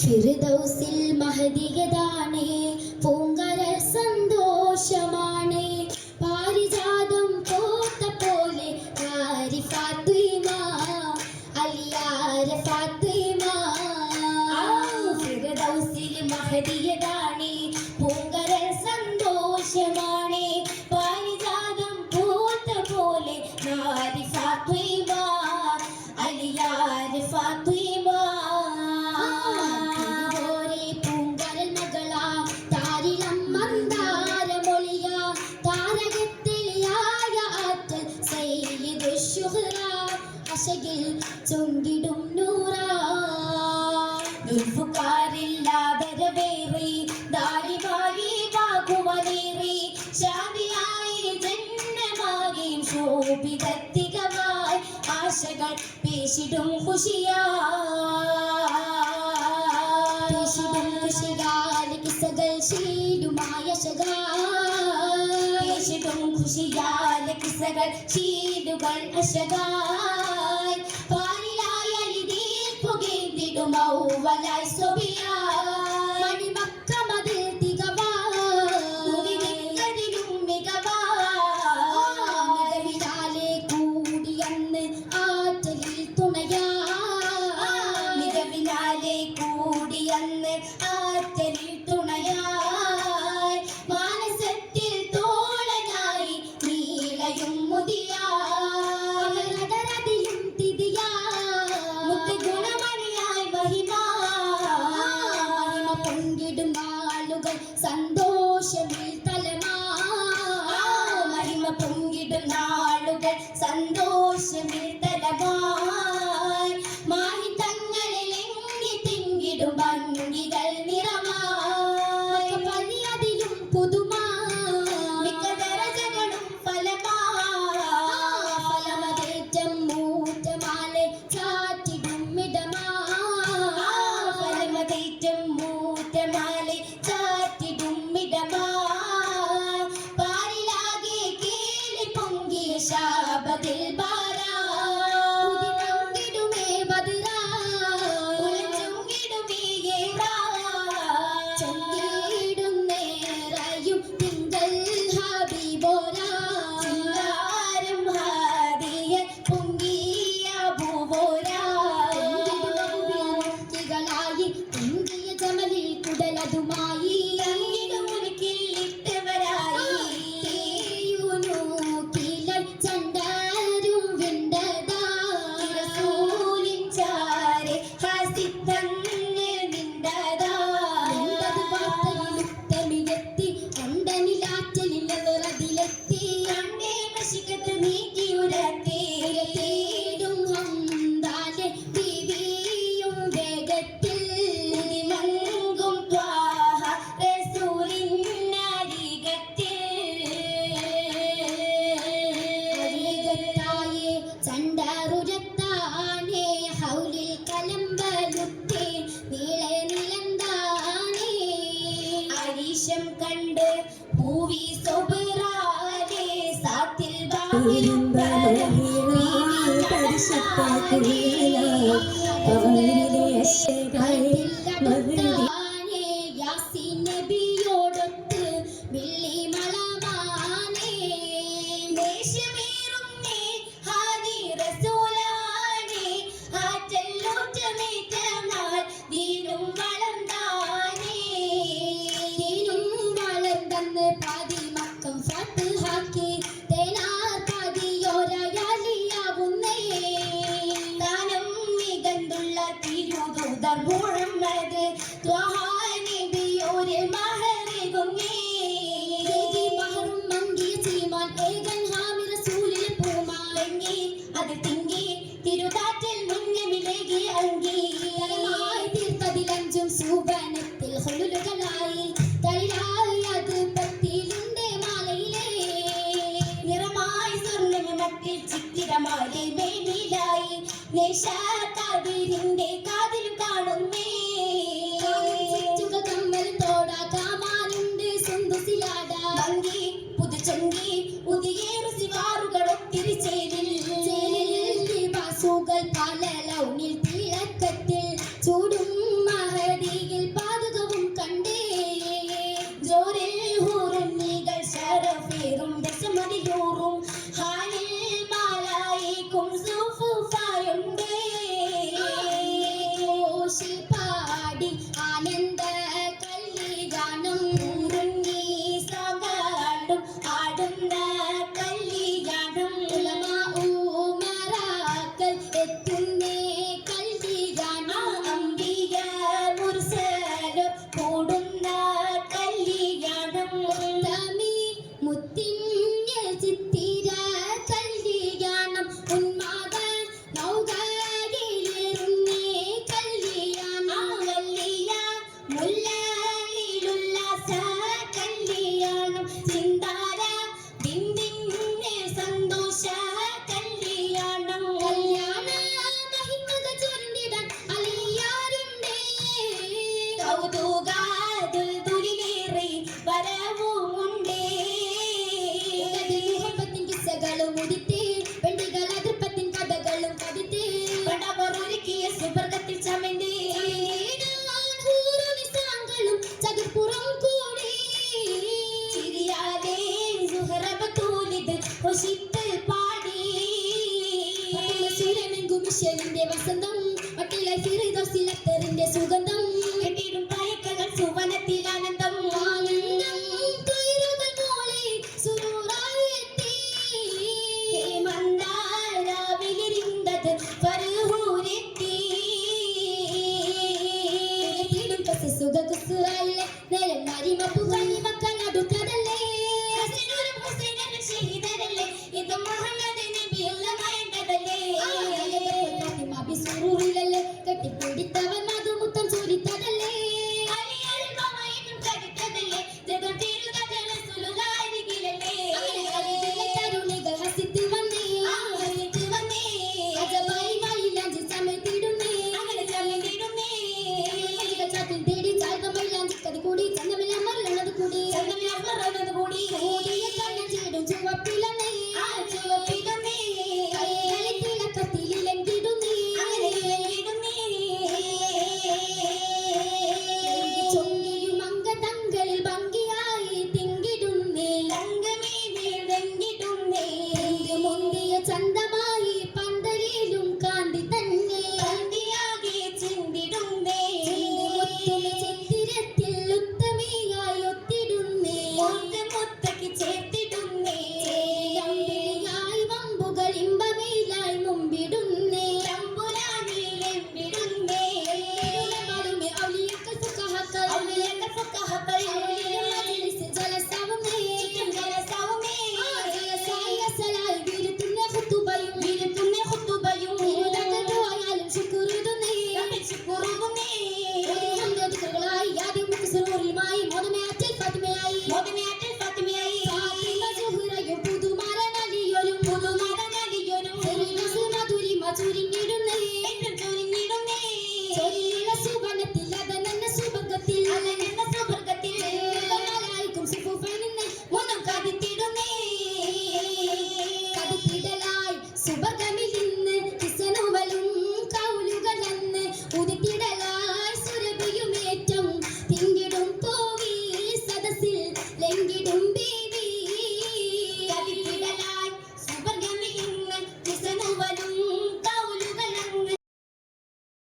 ഫിർദൗസിൽ മഹദിയതാണേ പൂങ്കര സന്തോഷമാണേ. പാരിജാതം പോത്ത പോലെ കാരി ഫാത്തിമ അലിയാര ഫാത്തിമ ഫിർദൗസിൽ മഹദിയതാ ശോഭിതത്തികമായി ആശകൾ പേശിടും കുഷിയാശിടും കുഷിയാലിസകൾ ശീലുമായ ശകാശിടും കുഷിയാലിസകൾ ശീലുകൾ അശകായ് പാലിലായി പുകേന്തിടും ഔവലായി പരിശുദ്ധ റസൂലുകളായി തളിരായാത് പത്തിയിലുണ്ട് മാലയിലേ. നിറമായി സ്വർണമത്തിൽ ചിത്തിരമാലെ മേലിലായി. നിശാ കവിരിന്റെ കാ വസന്തത്തിന്റെ വസന്തം ഒട്ടിലെ ഹൃദോസിലത്തറിന്റെ സുഗന്ധം. കെട്ടിടും പായക്കകൾ സുവനത്തിൽ ആനന്ദം. ആനന്ദം തുയരുകൾ പോലെ സുരൂറായി എത്തി. മന്ദാരാവിലിരുന്നത് ഫർഹൂരെത്തി സുഖകുസു അല്ല നിലം മരിമപ്പു കണിമക്ക ചുരുങ്ങി